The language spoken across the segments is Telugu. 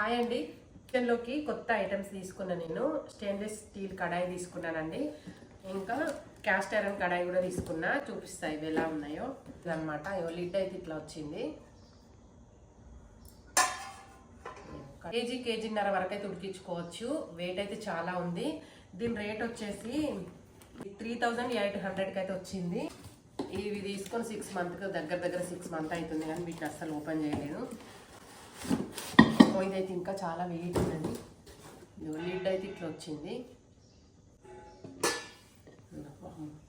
హాయ్ అండి. కిచెన్లోకి కొత్త ఐటమ్స్ తీసుకున్నా నేను. స్టెయిన్లెస్ స్టీల్ కడాయి తీసుకున్నానండి. ఇంకా క్యాస్ట్ ఐరన్ కడాయి కూడా తీసుకున్నా. చూపిస్తా ఇవి ఎలా ఉన్నాయో. ఇదనమాట లిడ్ అయితే ఇట్లా వచ్చింది. కేజీ కేజీన్నర వరకు అయితే ఉడికించుకోవచ్చు. వెయిట్ అయితే చాలా ఉంది. దీని రేట్ వచ్చేసి త్రీ థౌజండ్ ఎయిట్ హండ్రెడ్కి అయితే వచ్చింది. ఇవి తీసుకొని సిక్స్ మంత్కి దగ్గర దగ్గర సిక్స్ మంత్ అవుతుంది కానీ వీటిని అస్సలు ఓపెన్ చేయలేదు ఇదైతే ఇంకా చాలా వెయిట్ ఉందండి లిడ్ అయితే ఇట్లా వచ్చింది.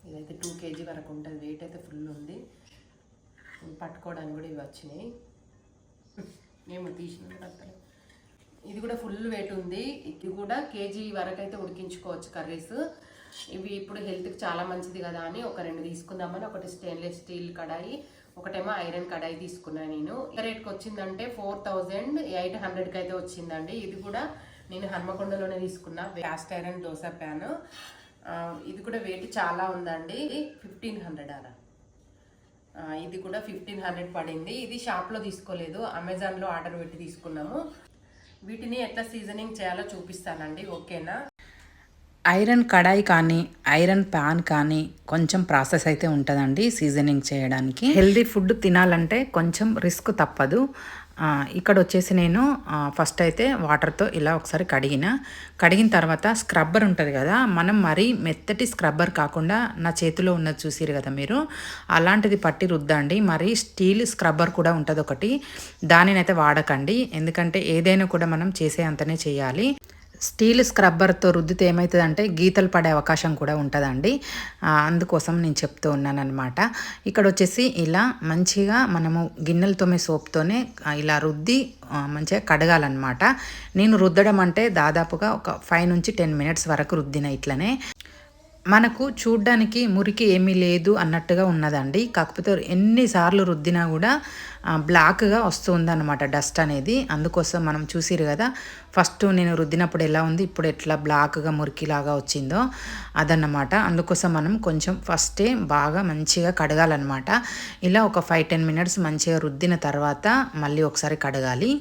ఇదైతే టూ కేజీ వరకు ఉంటుంది. వెయిట్ అయితే ఫుల్ ఉంది. పట్టుకోవడానికి కూడా ఇవి వచ్చినాయి. మేము తీసిన ఇది కూడా ఫుల్ వెయిట్ ఉంది. ఇది కూడా కేజీ వరకు అయితే ఉడికించుకోవచ్చు కర్రీస్. ఇవి ఇప్పుడు హెల్త్కి చాలా మంచిది కదా అని ఒక రెండు తీసుకుందామని ఒకటి స్టెయిన్లెస్ స్టీల్ కడాయి ఒకటేమో ఐరన్ కడాయి తీసుకున్నాను నేను. రేట్కి వచ్చిందంటే ఫోర్ థౌజండ్ ఎయిట్ హండ్రెడ్కి అయితే వచ్చిందండి. ఇది కూడా నేను హన్మకొండలోనే తీసుకున్న. Cast iron dosa pan. ఇది కూడా వెయిట్ చాలా ఉందండి. ఫిఫ్టీన్ హండ్రెడ్ అలా. ఇది కూడా ఫిఫ్టీన్ హండ్రెడ్ పడింది. ఇది షాప్లో తీసుకోలేదు. అమెజాన్లో ఆర్డర్ పెట్టి తీసుకున్నాము. వీటిని ఎట్లా సీజనింగ్ చేయాలో చూపిస్తానండి. ఓకేనా? ఐరన్ కడాయి కానీ ఐరన్ ప్యాన్ కానీ కొంచెం ప్రాసెస్ అయితే ఉంటుందండి సీజనింగ్ చేయడానికి. హెల్దీ ఫుడ్ తినాలంటే కొంచెం రిస్క్ తప్పదు. ఇక్కడ వచ్చేసి నేను ఫస్ట్ అయితే వాటర్తో ఇలా ఒకసారి కడిగిన. కడిగిన తర్వాత స్క్రబ్బర్ ఉంటుంది కదా మనం మరీ మెత్తటి స్క్రబ్బర్ కాకుండా నా చేతిలో ఉన్నది చూసిరు కదా మీరు అలాంటిది పట్టి రుద్దండి. మరీ స్టీల్ స్క్రబ్బర్ కూడా ఉంటుంది ఒకటి దానినైతే వాడకండి. ఎందుకంటే ఏదైనా కూడా మనం చేసే అంతనే చేయాలి. స్టీల్ స్క్రబ్బర్తో రుద్దితే ఏమవుతుందంటే గీతలు పడే అవకాశం కూడా ఉంటుందండి. అందుకోసం నేను చెప్తూ ఉన్నానమాట ఇక్కడ వచ్చేసి ఇలా మంచిగా మనము గిన్నెలు తోమే సోప్తోనే ఇలా రుద్ది మంచిగా కడగాలన్నమాట. నేను రుద్దడం అంటే దాదాపుగా ఒక ఫైవ్ నుంచి టెన్ మినిట్స్ వరకు రుద్దిన ఇట్లనే. మనకు చూడ్డానికి మురికి ఏమీ లేదు అన్నట్టుగా ఉన్నదండి. కాకపోతే ఎన్నిసార్లు రుద్దినా కూడా బ్లాక్గా వస్తుందన్నమాట డస్ట్ అనేది. అందుకోసం మనం చూసిరు కదా ఫస్ట్ నేను రుద్దినప్పుడు ఎలా ఉంది ఇప్పుడు ఎట్లా బ్లాక్గా మురికిలాగా వచ్చిందో అదన్నమాట. అందుకోసం మనం కొంచెం ఫస్టే బాగా మంచిగా కడగాలన్నమాట. ఇలా ఒక ఫైవ్ టెన్ మినిట్స్ మంచిగా రుద్దిన తర్వాత మళ్ళీ ఒకసారి కడగాలి.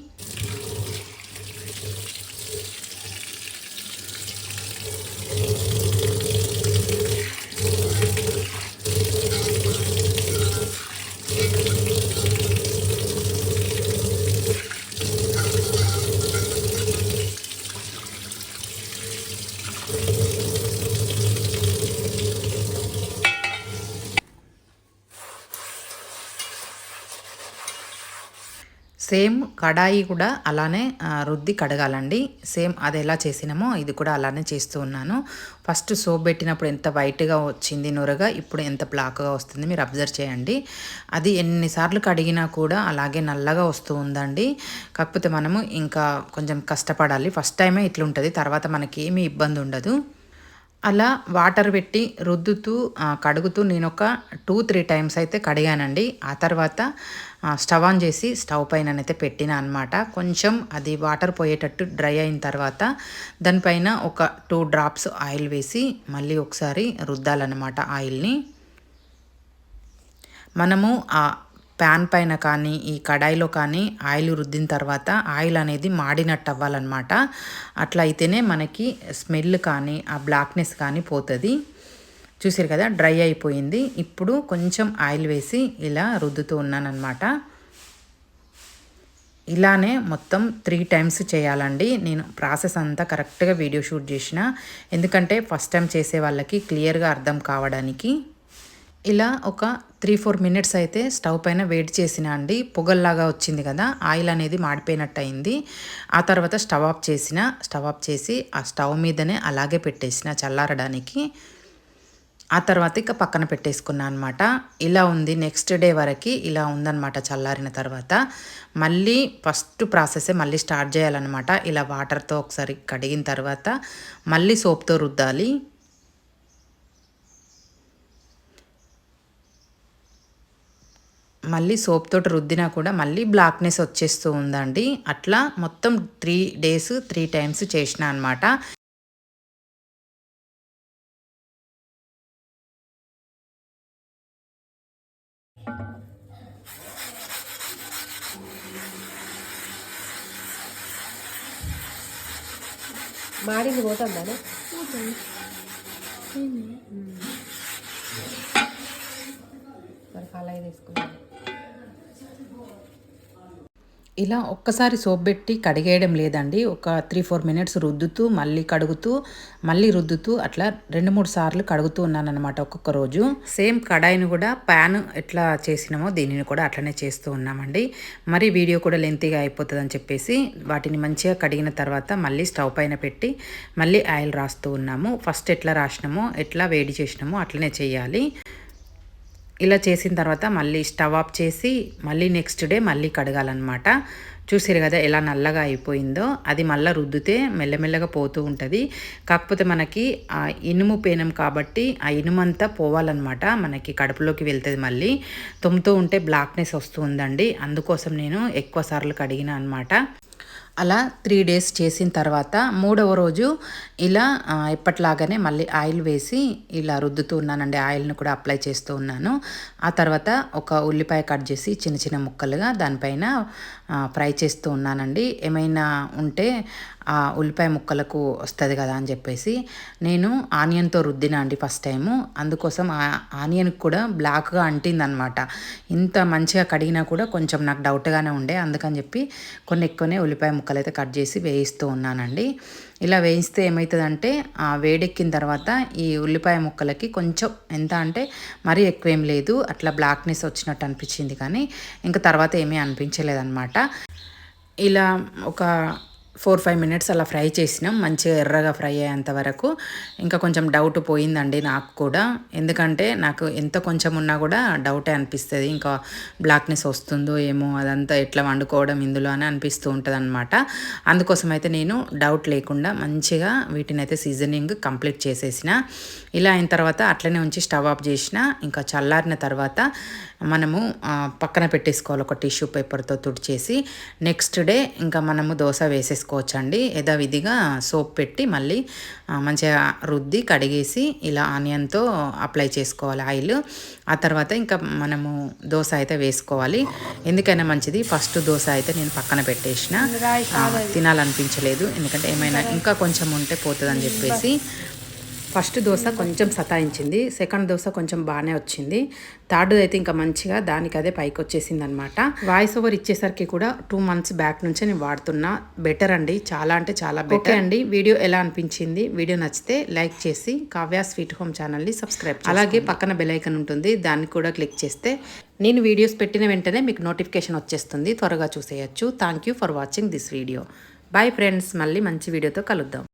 సేమ్ కడాయి కూడా అలానే రుద్ది కడగాలండి. సేమ్ అది ఎలా చేసినామో ఇది కూడా అలానే చేస్తూ ఉన్నాను. ఫస్ట్ సోప్ పెట్టినప్పుడు ఎంత వైట్గా వచ్చింది నురగా ఇప్పుడు ఎంత బ్లాక్గా వస్తుంది మీరు అబ్జర్వ్ చేయండి. అది ఎన్నిసార్లు కడిగినా కూడా అలాగే నల్లగా వస్తూ ఉందండి. కాకపోతే మనము ఇంకా కొంచెం కష్టపడాలి. ఫస్ట్ టైమే ఇట్లుంటుంది తర్వాత మనకి ఏమీ ఇబ్బంది ఉండదు అలా వాటర్ పెట్టి రుద్దుతూ కడుగుతూ నేను ఒక టూ త్రీ టైమ్స్ అయితే కడిగానండి. ఆ తర్వాత స్టవ్ ఆన్ చేసి స్టవ్ పైన అయితే పెట్టిన అనమాట కొంచెం అది వాటర్ పోయేటట్టు డ్రై అయిన తర్వాత దానిపైన ఒక టూ డ్రాప్స్ ఆయిల్ వేసి మళ్ళీ ఒకసారి రుద్దాలన్నమాట ఆయిల్ని. మనము ఆ ప్యాన్ పైన కానీ ఈ కడాయిలో కానీ ఆయిల్ రుద్దిన తర్వాత ఆయిల్ అనేది మాడినట్టు అవ్వాలన్నమాట అట్లా అయితేనే మనకి స్మెల్ కానీ ఆ బ్లాక్నెస్ కానీ పోతుంది. చూసారు కదా డ్రై అయిపోయింది. ఇప్పుడు కొంచెం ఆయిల్ వేసి ఇలా రుద్దుతూ ఉన్నానన్నమాట. ఇలానే మొత్తం త్రీ టైమ్స్ చేయాలండి. నేను ప్రాసెస్ అంతా కరెక్ట్గా వీడియో షూట్ చేసిన. ఎందుకంటే ఫస్ట్ టైం చేసే వాళ్ళకి క్లియర్గా అర్థం కావడానికి. ఇలా ఒక త్రీ ఫోర్ మినిట్స్ అయితే స్టవ్ పైన వేడి చేసిన అండి. పొగల్లాగా వచ్చింది కదా ఆయిల్ అనేది మాడిపోయినట్టు అయింది ఆ తర్వాత స్టవ్ ఆఫ్ చేసిన స్టవ్ ఆఫ్ చేసి ఆ స్టవ్ మీదనే అలాగే పెట్టేసిన చల్లారడానికి. ఆ తర్వాత ఇక పక్కన పెట్టేసుకున్నాను అనమాట ఇలా ఉంది నెక్స్ట్ డే వరకు ఇలా ఉందన్నమాట చల్లారిన తర్వాత. మళ్ళీ ఫస్ట్ ప్రాసెసే మళ్ళీ స్టార్ట్ చేయాలన్నమాట. ఇలా వాటర్తో ఒకసారి కడిగిన తర్వాత మళ్ళీ సోప్తో రుద్దాలి. మళ్ళీ సోప్ తోటి రుద్దినా కూడా మళ్ళీ బ్లాక్నెస్ వచ్చేస్తూ ఉందండి. అట్లా మొత్తం త్రీ డేస్ త్రీ టైమ్స్ చేసిన అనమాట మాడింది పోతుందా మరి కళాయి తీసుకున్నాను ఇలా ఒక్కసారి సోప్ పెట్టి కడిగేయడం లేదండి. ఒక త్రీ ఫోర్ మినిట్స్ రుద్దుతూ మళ్ళీ కడుగుతూ మళ్ళీ రుద్దుతూ అట్లా రెండు మూడు సార్లు కడుగుతూ ఉన్నాను అనమాట ఒక్కొక్క రోజు. సేమ్ కడాయిని కూడా ప్యాన్ ఎట్లా చేసినామో దీనిని కూడా అట్లనే చేస్తూ ఉన్నామండి. మరి వీడియో కూడా లెంతీగా అయిపోతుంది అని చెప్పేసి వాటిని మంచిగా కడిగిన తర్వాత మళ్ళీ స్టవ్ పైన పెట్టి మళ్ళీ ఆయిల్ రాస్తూ ఉన్నాము. ఫస్ట్ ఎట్లా రాసినామో ఎట్లా వేడి చేసినామో అట్లనే చేయాలి. ఇలా చేసిన తర్వాత మళ్ళీ స్టవ్ ఆఫ్ చేసి మళ్ళీ నెక్స్ట్ డే మళ్ళీ కడగాలన్నమాట. చూసారు కదా ఎలా నల్లగా అయిపోయిందో? అది మళ్ళీ రుద్దితే మెల్లమెల్లగా పోతూ ఉంటుంది. కాకపోతే మనకి ఆ ఇనుము పేనం కాబట్టి ఆ ఇనుము అంతా పోవాలన్నమాట. మనకి కడుపులోకి వెళ్తుంది మళ్ళీ. తుమ్ముతూ ఉంటే బ్లాక్నెస్ వస్తుందండి అందుకోసం నేను ఎక్కువ సార్లు కడిగిన అనమాట అలా త్రీ డేస్ చేసిన తర్వాత మూడవ రోజు ఇలా ఎప్పట్లాగానే మళ్ళీ ఆయిల్ వేసి ఇలా రుద్దుతూ ఉన్నానండి. ఆయిల్ని కూడా అప్లై చేస్తూ ఉన్నాను. ఆ తర్వాత ఒక ఉల్లిపాయ కట్ చేసి చిన్న చిన్న ముక్కలుగా దానిపైన ఫ్రై చేస్తూ ఉన్నానండి. ఏమైనా ఉంటే ఆ ఉల్లిపాయ ముక్కలకు వస్తుంది కదా అని చెప్పేసి నేను ఆనియన్తో రుద్దిన అండి ఫస్ట్ టైము. అందుకోసం ఆ ఆనియన్కి కూడా బ్లాక్గా అంటిందనమాట. ఇంత మంచిగా కడిగినా కూడా కొంచెం నాకు డౌట్గానే ఉండే. అందుకని చెప్పి కొన్ని ఎక్కువనే ఉల్లిపాయ ముక్కలు అయితే కట్ చేసి వేయిస్తూ ఉన్నానండి. ఇలా వేయిస్తే ఏమవుతుందంటే ఆ వేడెక్కిన తర్వాత ఈ ఉల్లిపాయ ముక్కలకి కొంచెం ఎంత అంటే మరీ ఎక్కువ ఏం లేదు. అట్లా బ్లాక్నెస్ వచ్చినట్టు అనిపించింది కానీ ఇంకా తర్వాత ఏమీ అనిపించలేదన్నమాట ఇలా ఒక ఫోర్ ఫైవ్ మినిట్స్ అలా ఫ్రై చేసినాం. మంచిగా ఎర్రగా ఫ్రై అయ్యేంత వరకు. ఇంకా కొంచెం డౌట్ పోయిందండి నాకు కూడా. ఎందుకంటే నాకు ఎంత కొంచెం ఉన్నా కూడా డౌటే అనిపిస్తుంది. ఇంకా బ్లాక్నెస్ వస్తుందో ఏమో అదంతా ఎట్లా వండుకోవడం ఇందులో అని అనిపిస్తూ ఉంటుంది అనమాట అందుకోసం అయితే నేను డౌట్ లేకుండా మంచిగా వీటిని అయితే సీజనింగ్ కంప్లీట్ చేసేసిన. ఇలా అయిన తర్వాత అట్లనే ఉంచి స్టవ్ ఆఫ్ చేసిన. ఇంకా చల్లారిన తర్వాత మనము పక్కన పెట్టేసుకోవాలి ఒక టిష్యూ పేపర్తో తుడిచేసి. నెక్స్ట్ డే ఇంకా మనము దోశ వేసేసుకోవాలి. వేసుకోవచ్చండి. యథావిధిగా సోప్ పెట్టి మళ్ళీ మంచిగా రుద్ది కడిగేసి ఇలా ఆనియన్తో అప్లై చేసుకోవాలి. ఆయిల్. ఆ తర్వాత ఇంకా మనము దోశ అయితే వేసుకోవాలి. ఎందుకైనా మంచిది. ఫస్ట్ దోశ అయితే నేను పక్కన పెట్టేసిన. తినాలనిపించలేదు. ఎందుకంటే ఏమైనా ఇంకా కొంచెం ఉంటే పోతుందని చెప్పేసి ఫస్ట్ దోశ కొంచెం సతాయించింది. సెకండ్ దోశ కొంచెం బాగానే వచ్చింది. థర్డ్ అయితే ఇంకా మంచిగా దానికి అదే పైకి వచ్చేసింది అనమాట వాయిస్ ఓవర్ ఇచ్చేసరికి కూడా టూ మంత్స్ బ్యాక్ నుంచే నేను వాడుతున్నా. బెటర్ అండి. చాలా అంటే చాలా బెటర్. అండి. వీడియో ఎలా అనిపించింది? వీడియో నచ్చితే లైక్ చేసి కావ్య స్వీట్ హోమ్ ఛానల్ని సబ్స్క్రైబ్ అలాగే పక్కన బెల్ ఐకన్ ఉంటుంది. దాన్ని కూడా క్లిక్ చేస్తే నేను వీడియోస్ పెట్టిన వెంటనే మీకు నోటిఫికేషన్ వచ్చేస్తుంది. త్వరగా చూసేయచ్చు. Thank you for watching this video bye friends మళ్ళీ మంచి వీడియోతో కలుద్దాం.